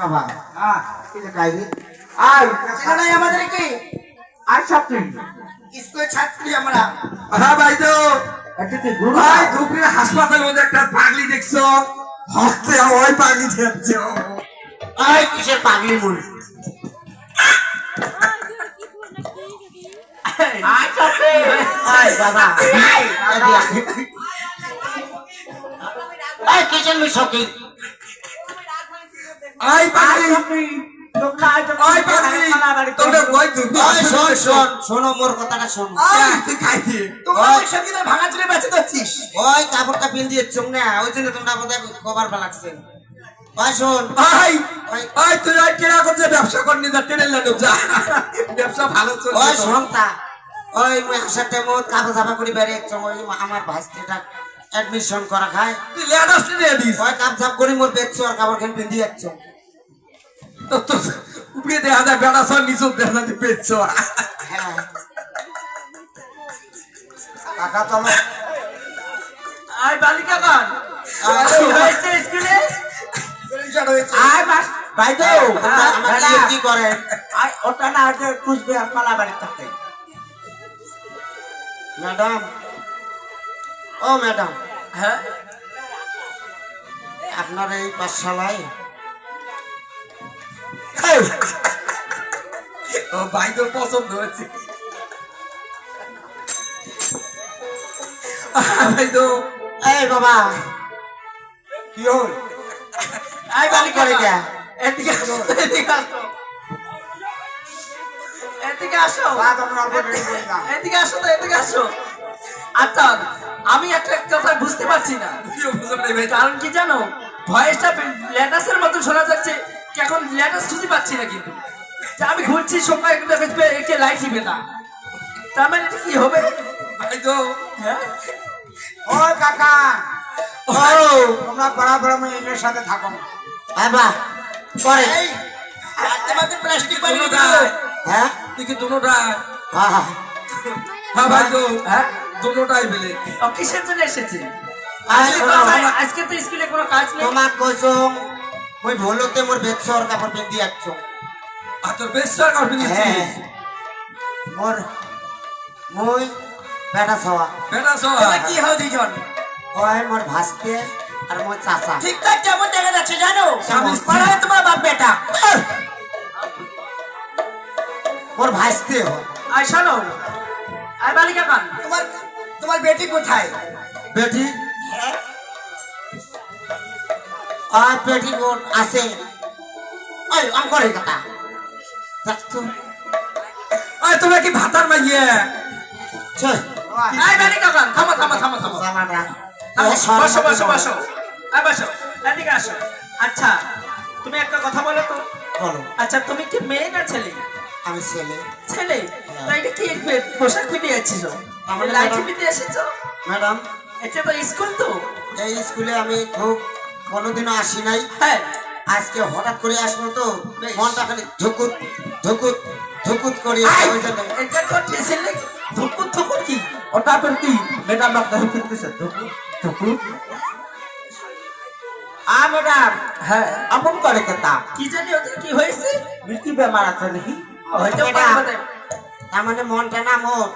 বাবা। এই গাইবি আয় নাই আমাদের কি? আর সব তুই ছাত্রী আমরা। হ্যাঁ ভাই তো। একটা ভাই ধুবড়ি হাসপাতালের মধ্যে একটা পাগলি দেখছ? হতে ওই পাগলি দেখছ। কিসের পাগলি আয় বাবা। আয় মিশকি আই পাগলি। তোমরা আয় তো ওই পাগলি। তোমরা কই তুমি? আয় শোন শোন শোনো মোর কথাটা শোন। আই তুই খাইতি তোমরা ওই। সঙ্গে তো ভাঙা চুলে বেঁচে যাচ্ছিস ওই কাপড়টা পিন দিয়ে চুম না ওই জন্য তোমরা বোধহয় কভার লাগছে ওই শোন। আই আই তুই আর কেনা করছে ব্যবসা করনি যা টেনে লানো যা। ব্যবসা ভালো চলছে তো। শোন তা। ওই মুই আসার টাইমে কাপড় চাপা করে বেরিয়ে ওই আমার ভাস্তিটা করা খায়। তুই লেডাস নিয়ে দিস ওই কাপ চাপ করে মোর বেচছো আর কাপড় খান পিন্দি যাচ্ছ তো উপরে দেখা যায় বেড়া সব নিচু দেখা যায় পেয়েছ হ্যাঁ। কাকা চলো আয় বালিকা গান হয়েছে স্কুলে? আয় বাস ভাই তো কি কি করে। আয় ওটা না হচ্ছে কুচবিহার কলা বাড়ির থাকে ম্যাডাম। ও ম্যাডাম। হ্যাঁ? আপনার এই পাঠশালায় ও ভাই তো পছন্দ হয়েছে। ভাই তো এই বাবা। কি হল? আয় বালিকা করে গান কে? এদিকে আসো এদিকে আসো। এদিকে আসো। এদিকে আসো তো এদিকে আসো। আচ্ছা আমি একটা কথা বুঝতে পারছি না। কারণ কি জানো? ভয়েসটা ল্যাটাসের মতো শোনা যাচ্ছে। এখন ল্যাটাস খুঁজে পাচ্ছি না কিন্তু। আমি ঘুরছি সময় একে লাইট দিবে না। তার মানে এটা কি হবে? ভাই তো হ্যাঁ? ও কাকা ও। তোমরা বরাবর আমি সাথে থাকো। বাবা করে তোমাদের প্লাস্টিক হ্যাঁ? তুই কি দুটোটা? হ্যাঁ হ্যাঁ। হ্যাঁ ভাই তো হ্যাঁ? দুটোটাই বেলে কিসের জন্য এসেছে? আজকে তো- স্কুলে কোনো কাজ নেই। তোমাক কইছো মই ভুলতে মোর আর কাপড় পিন্দি যাচ্ছ আর তোর সরকার ফিরেছি হ্যাঁ। মোর মই বেটা সওয়া। বেটা তোমরা কি হও দুজন ওই মোর ভাসতে আর মোর চাচা। ঠিকঠাক কেমন দেখা যাচ্ছে জানো। পাড়ায় তোমার বাপ বেটা। মোর ভাসতে হয় আয় শোনো। আয় বালিকা কান তোমার তোমার বেটি কোথায়? বেটি? আর আছে। ওই কথা। দেখতো তোমরা কি ভাতার মাইয়ে? চল আয় বালিকা কান থামো থামো থামো থামো। বসো বসো বসো। আয় বসো এদিকে আসো। আচ্ছা তুমি একটা কথা বলো তো। বলো। আচ্ছা তুমি কি মেয়ে না ছেলে? আমি ছেলে। ছেলে? তাই কি পোশাক পিঁধে পিঁধে এসেছ? ম্যাডাম। এটা তো স্কুল তো। এই স্কুলে আমি খুব কোনোদিনও আসি নাই। হ্যাঁ। আজকে হঠাৎ করে আসব তো। মনটা খালি ধুকুত ধুকুত ধুকুত করে এটা তো ধুকুর ধুকুর কি? ওটা তোর কি? ম্যাডাম ডাক্তার ফিরতেছে ধুকু ধুকু আ ম্যাডাম হ্যাঁ। আপন করে কি জানি ওদের কি হয়েছে? মৃত্যু বেমার আছে নাকি? হয়তো তার মানে মনটা না মোর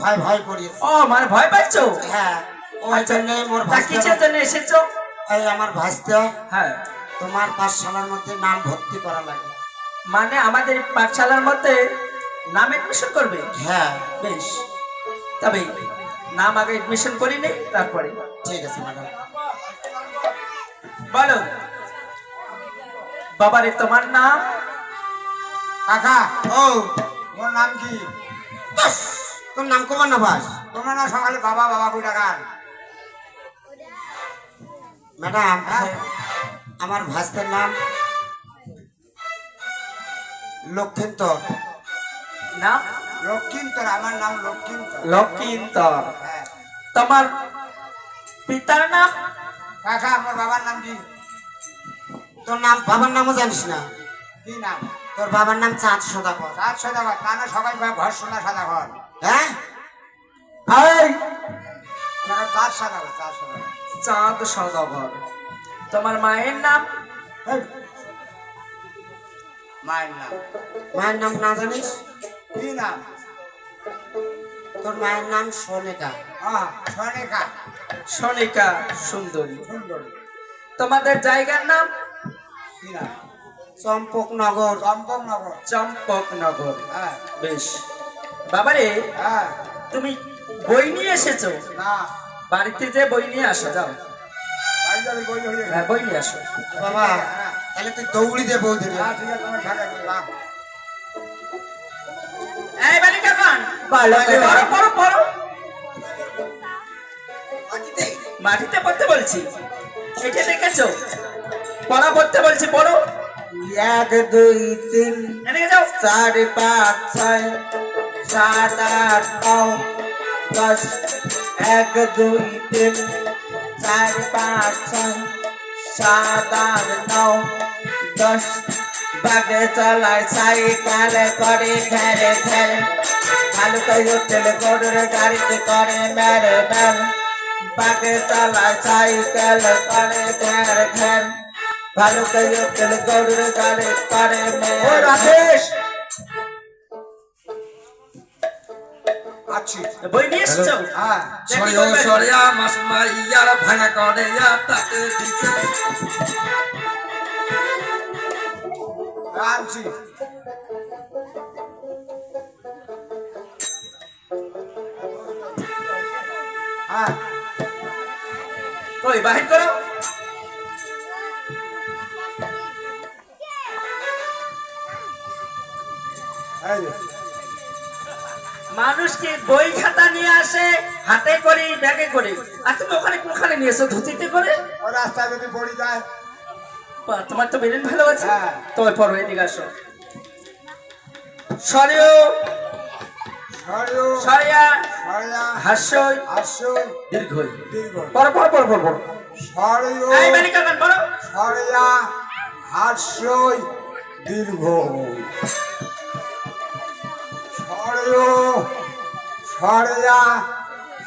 ভয় ভয় করিয়েছে। ও মানে ভয় পাচ্ছো হ্যাঁ। ওই জন্য মোর কিসের জন্য এসেছ? এই আমার ভাসতে হ্যাঁ। তোমার পাঠশালার মধ্যে নাম ভর্তি করা লাগে। মানে আমাদের পাঠশালার মধ্যে নাম এডমিশন করবে? হ্যাঁ। বেশ। তবে নাম আগে এডমিশন করি নেই তারপরে। ঠিক আছে ম্যাডাম। বলো। বাবারে তোমার নাম? কাকা ও ওর নাম কি? তোর নাম কুমার না বাস তোমরা না সকালে বাবা বাবা কই ম্যাডাম হ্যাঁ। আমার ভাস্তের নাম লক্ষিন্তর। নাম? লক্ষ্মীন্তর আমার নাম লক্ষ্মীন্তর লক্ষিন্তর। হ্যাঁ। তোমার পিতার নাম? কাকা আমার বাবার নাম কি? তোর নাম বাবার নামও জানিস না? কি নাম? তোর বাবার নাম চাঁদ সদাকর সাত সদাঘর তা না সবাই ঘর সোনা সাদা ঘর হ্যাঁ? এই! চার সাদা ঘর চার সাদা ঘর চাঁদ সদাগর তোমার মায়ের নাম? মায়ের নাম। মায়ের নাম না জানিস? কি নাম? তোর মায়ের নাম সোনেকা। সনিকা। সনিকা সুন্দরী। সুন্দর। তোমাদের জায়গার নাম? কি নাম? চম্পকনগর। চম্পকনগর। চম্পকনগর। হ্যাঁ। বেশ। বাবারে হ্যাঁ। তুমি বই নিয়ে এসেছ? না। বাড়িতে যে বই নিয়ে আসো যাও। বই হ্যাঁ বই নিয়ে আসো। বাবা তাহলে তুই দৌড়ি দে বউ ধরে। হ্যাঁ এই বালিকা পড়ো পড়ো পড়ো। মাটিতে? পড়তে বলছি। এটা দেখেছ? পড়া পড়তে বলছি পড়ো। এক দুই তিন যাও। চার পাঁচ ছয় সাত আট নয় দশ এক দুই তিন চার পাঁচ ছয় সাত আট নয় দশ। বাগে চলায় সাইকেল করে ঘেরে ঘেরে। ভালো করে তেল গরুর গাড়িতে করে মেরে মেরে। বাগে চলায় সাইকেল করে ঘের ঘের। ভালো করে গরুর গাড়ি করে মেরে আছি। বই নিয়ে এসেছ? হ্যাঁ। সরিয়া সরিয়া মাস মাইয়ার ভাঙা করে তাতে দিছে আনছি। হ্যাঁ। কই বাহির করো। যে, মানুষকে বই খাতা নিয়ে আসে হাতে করে ব্যাগে করে। আর তুমি ওখানে কোখানে নিয়ে এসো ধুতিতে করে? যদি পড়ি যায়। তোমার তো বেরেন ভালো আছে। তোমার পড়ো এদিকে আসো। সরিও। সরিয়া। হাস্যই। দীর্ঘই। সরিও। এই গান পড়ো সরিয়া। হাস্যই। দীর্ঘ সরিও সরিয়া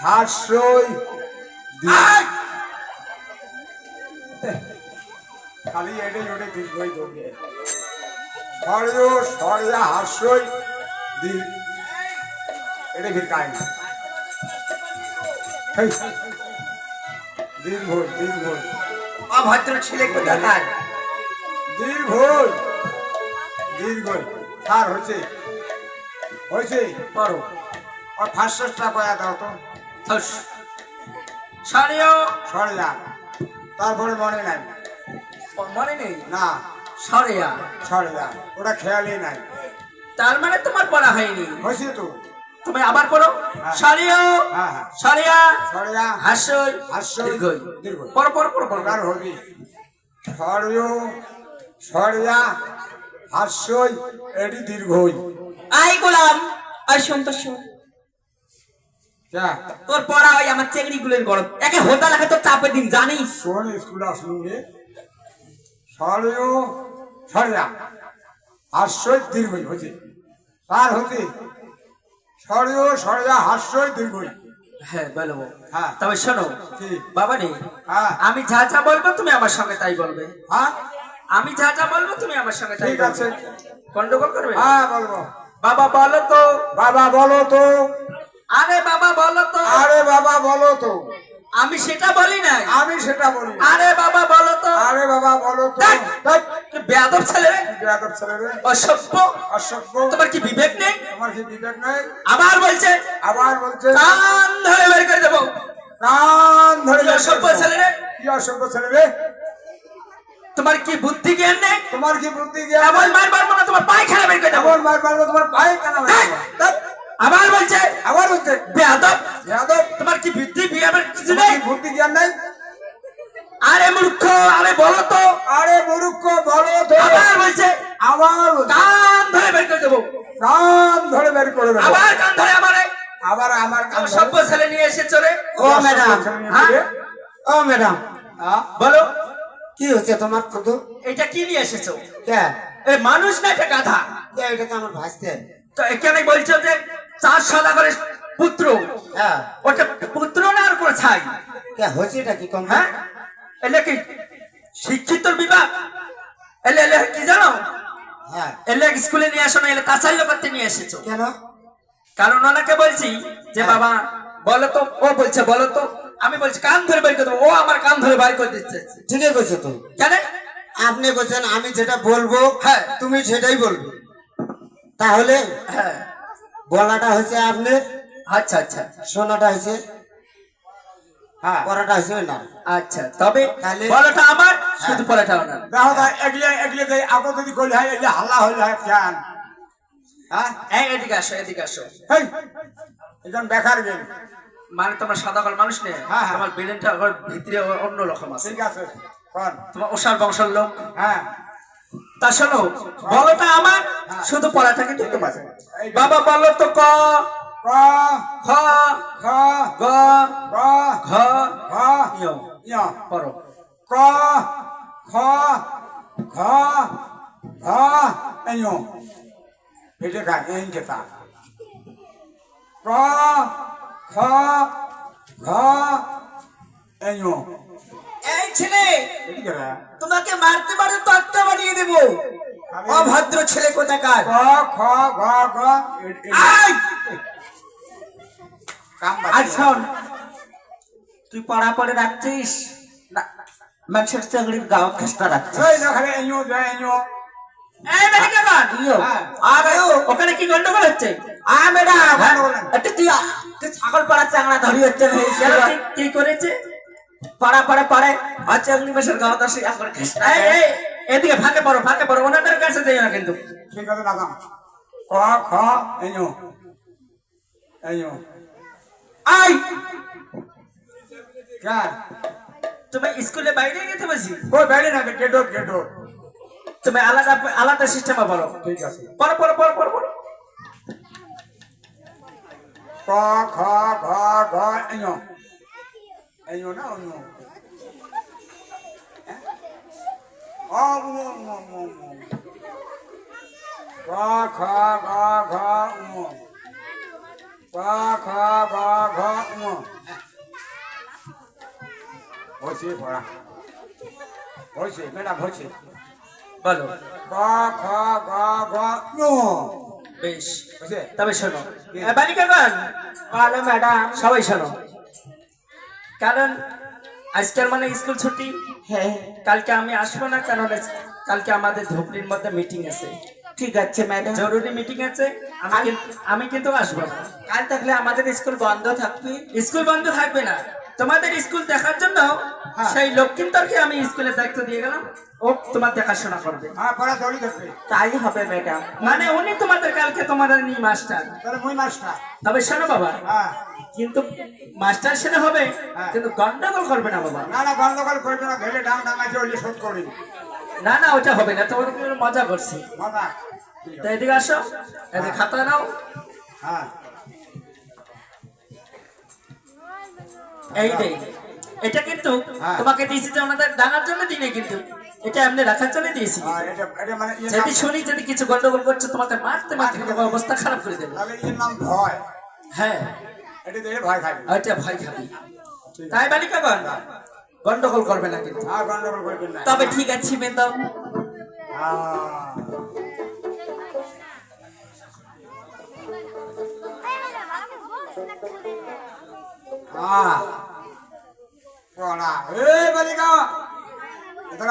হাস্যই দীর্ঘ খালি এটাই ওটা দীর্ঘই দৌড়ে সরিও সরিয়া হাস্যই দীর্ঘ এটা ফির কাহিনী। হেই, দীর্ঘই দীর্ঘই। অভদ্র ছেলে কোথাকার? দীর্ঘই দীর্ঘই। স্যার হয়েছে হয়েছে? পড়ো ওর ফার্স্টটা কয়া দাও তো। সরিও। সরে যা তারপরে মনে নাই। মনে নেই? না। সরিয়া। সরেয়া। ওটা খেয়ালই নাই। তার মানে তোমার পড়া হয়নি? হয়েছে তো। তুমি আবার পড়ো? সারিও সরিও। হ্যাঁ হ্যাঁ। সরিয়া। সরে যা হাস্যই। হাস্যই। দীর্ঘই। দীর্ঘই। পড়ো পড়ো পড়ো পড়ো। আর হবি। সরিও। সরিয়া। হাস্যই। এটি দীর্ঘই। আই গোলাম আই সন্তোষ শোন। তোর পড়া হয় আমার চেংড়ি গুলের গরম। একে হোদা লাগে তোর চাপের দিন জানিস? শোন স্কুল রে সরিও সরিয়া হাস্যই দীর্ঘই হয়েছে। তার হতে। সরিও সরিয়া হাস্যই দীর্ঘই। হ্যাঁ বলো। হ্যাঁ। তবে শোনো কি? বাবা রে হ্যাঁ। আমি যা যা বলব তুমি আমার সঙ্গে তাই বলবে। হ্যাঁ। আমি যা যা বলব তুমি আমার সঙ্গে তাই ঠিক আছে। গন্ডগোল করবে? হ্যাঁ বলব। বাবা বলো তো। বাবা বলো তো। আরে বাবা বলো তো। আরে বাবা বলো তো। আমি সেটা বলি নাই। আমি সেটা বলি আরে বাবা বলো তো। আরে বাবা বলো তো। বেয়াদব ছেলে বেয়াদব ছেলে রে। অসভ্য। অসভ্য। তোমার কি বিবেক নেই? তোমার কি বিবেক নেই? আবার বলছে। আবার বলছে। কান ধরে বের করে দেবো। কান ধরে অসভ্য ছেলে রে। কি অসভ্য ছেলে রে। তোমার কি বুদ্ধি জ্ঞান নেই? তোমার কি বুদ্ধি জ্ঞান এমন মার মারবো না তোমার পায়ে খেলা বের করে দেবো এমন মার মারবো তোমার পায়ে মারবো? ধ্যাৎ, আবার বলছে আবার বলছে বেয়াদব! বেয়াদব! তোমার কি বুদ্ধি বিয়াবের কিছু নেই? বুদ্ধি জ্ঞান নাই? আরে মূর্খ আরে বলো তো! আরে মূর্খ বলো তো! আবার বলছে আবার কান ধরে বের করে দেবো। কান ধরে বের করে দেবো। আবার কান ধরে আমারে। আবার আমার কান সভ্য ছেলে নিয়ে এসে চলে ও ম্যাডাম। হ্যাঁ? ও ম্যাডাম? বলো। কি হচ্ছে তোমার কুতু? এটা কি নিয়ে এসেছ? এ মানুষ না এটা গাধা? কে এটা তো আমার ভাসতে? তো এখানে বলছো যে চার সদা করে পুত্র। হ্যাঁ। ওটা পুত্র না আর করে ছাই? হচ্ছে এটা কি কম হ্যাঁ? এলে কি শিক্ষিত বিভাগ এলে এলে কি জানো? হ্যাঁ। এলে স্কুলে নিয়ে আসো না এলে তাচাল্য করতে নিয়ে এসেছ। কেন? কারণ ওনাকে বলছি যে বাবা বলো তো ও বলছে বলো তো আমি বলছি কান ধরে বের করে। ও আমার কান ধরে বাইর করে দিচ্ছে। ঠিকই কইছো তো কেন? আপনি বলছেন আমি যেটা বলব হ্যাঁ। তুমি সেটাই বলবে। তাহলে হ্যাঁ। গলাটা হয়েছে আপনি আচ্ছা আচ্ছা। সোনাটা হয়েছে হ্যাঁ। পরাটা হয়েছে না আচ্ছা তবে তাহলে- বলাটা আমার শুধু পড়াটা ওনার। দেখো এগুলো এগুলো দেয় আগে যদি করলে হয় এগুলো হাল্লা হইলে হয় কেন হ্যাঁ? এই, এদিকে আসো এদিকে আসো। হেই একজন বেকার গেল মানে তোমার সাদা কাল মানুষ নেই হ্যাঁ, হ্যাঁ। তোমার ব্রেনটা আবার ভিতরে অন্য রকম আছে। ঠিক আছে তোমার ওষার বংশের লোক। হ্যাঁ। তা শোনো বলটা আমার শুধু পড়াটা কিন্তু তোমার বাবা বলো তো ক? ক। খ। খ। গ। গ। ঘ। ঘ। ইয়। ইয়। পড়ো। ক। খ। ঘ। ঘ। এño এটা কা এন কেতা ক। খ ঘ এño এই ছেলে তোমাকে মারতে মারতে তত্ত্ব বানিয়ে দেবো। অভদ্র ছেলে কোথাকার? ক খ ঘ ঘ আই! আর শোন তুই পড়া পড়ে রাখছিস মানুষের চাকরির গাও খেসটা রাখছিস। হ্যাঁ। ও ওখানে কি গন্ডগোল হচ্ছে? আ নাই। তুই তুই ছাগল পড়া চাংড়া ধরি হচ্ছে কি- করেছে। পড়া পড়ে পড়ে আর চাকরি মাসের গাও দাসি এখন খেসটা এই, এই, এদিকে ফাঁকে পড়ো ফাঁকে পড়ো ওনাদের কাছে যাই না কিন্তু। ঠিক আছে লাগাম ক খ আই! কা তুমি স্কুলে বাইরে গেতে বসি? কই বাইরে না গেটো গেটো তুমি আলাদা আলাদা সিস্টেমে বলো। ঠিক আছে। পড়ো পড়ো পড়ো পড়ো পড়ো ক খ ঘ ঘ এño এño না অন্য ও ও ও ও ক খ ঘ ঘ উ ক খ ঘ ঘ উ হচ্ছে পড়া হচ্ছে ম্যাডাম হচ্ছে বলো ক খ ঘ ঘ উ বেশ তবে শোনো। বালিকাগণ ভালো ম্যাডাম। সবাই শোনো। কারণ আজকের মানে স্কুল ছুটি। হ্যাঁ। কালকে আমি আসব না কারণ কালকে আমাদের ধুবড়ির মধ্যে মিটিং আছে। ঠিক আছে ম্যাডাম। জরুরি মিটিং আছে। আমি কিন্তু আমি কিন্তু আসব না। কাল থাকলে আমাদের স্কুল বন্ধ থাকবে। স্কুল বন্ধ থাকবে না। তোমাদের স্কুল দেখার জন্য সেই লক্ষ্মীন্তরকে আমি স্কুলের দায়িত্ব দিয়ে গেলাম। ও তোমার দেখাশোনা করবে। হ্যাঁ তাই হবে মানে উনি তোমাদের কালকে তোমাদের মাস্টার। তবে শোনো বাবা হ্যাঁ। কিন্তু মাস্টার সেটা হবে হ্যাঁ। কিন্তু গন্ডগোল করবে না বাবা। না না গন্ডগোল করবে না ধরে ডাং ডাং আছে ওইলে শোধ করি না না ওটা হবে না তোমার মজা করছি। তো এদিকে আসো এদিকে খাতা নাও। হ্যাঁ। এই এটা কিন্তু। তোমাকে দিয়েছি যে ওনাদের ডাঙার জন্য দিনে কিন্তু। এটা আপনি রাখার জন্য দিয়েছি। হ্যাঁ, মানে যদি শুনি যদি কিছু গন্ডগোল করছে তোমাকে মারতে মারতে তোমার অবস্থা খারাপ করে দেবে। হ্যাঁ। এটা ভয় খাবে। তাই বালিকাগণ গন্ডগোল করবে না কিন্তু। তবে ঠিক আছে ম্যাডাম হ্যাঁ। পড়া। এই বালিকা এবার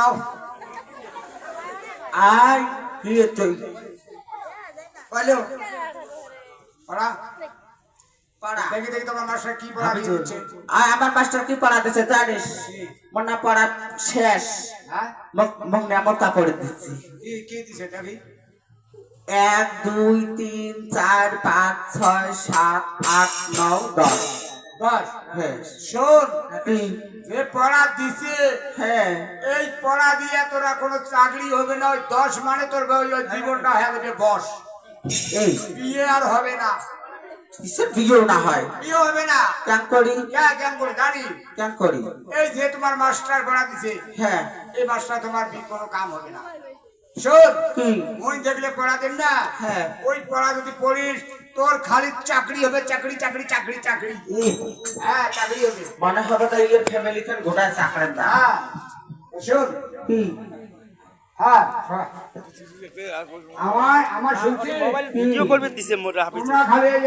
আই কি তুই বলো। পড়া। দেখি দেখি তোমার মাস্টার কি পড়া দিচ্ছে আর আমার মাস্টার কি পড়া দিছে জানিস? মনে পড়া শেষ। হ্যাঁ? মনে মোটা করে দিচ্ছি কি কি দিছে দেখি। এক দুই তিন চার পাঁচ ছয় সাত আট নয় দশ। হ্যাঁ। শোন কি? যে পড়া দিছে। হ্যাঁ। এই পড়া দিয়ে তোরা কোনো চাকরি হবে না ওই দশ মানে তোর ওই জীবনটা হয়ে যাবে বস। এই। বিয়ে আর হবে না। কিসের বিয়েও না হয়? বিয়ে হবে না। কেন করি? কেন কেন করে? জানি। কেন করি? এই যে তোমার মাস্টার পড়া দিছে হ্যাঁ। এই মাস্টার তোমার কোনো কাম হবে না। শোন কি দেখলে পড়া দেন না। হ্যাঁ। ওই পড়া যদি পড়িস তোর খালি চাকরি হবে চাকরি চাকরি চাকরি চাকরি। হ্যাঁ চাকরি হবে। মনে হবে তো ইয়ের ফ্যামিলি খান গোটায় চাকরের দাম হ্যাঁ। শোন। হ্যাঁ হ্যাঁ। আমার আমার শুনছি ভিডিও করবে দিছে হাফিজ। এই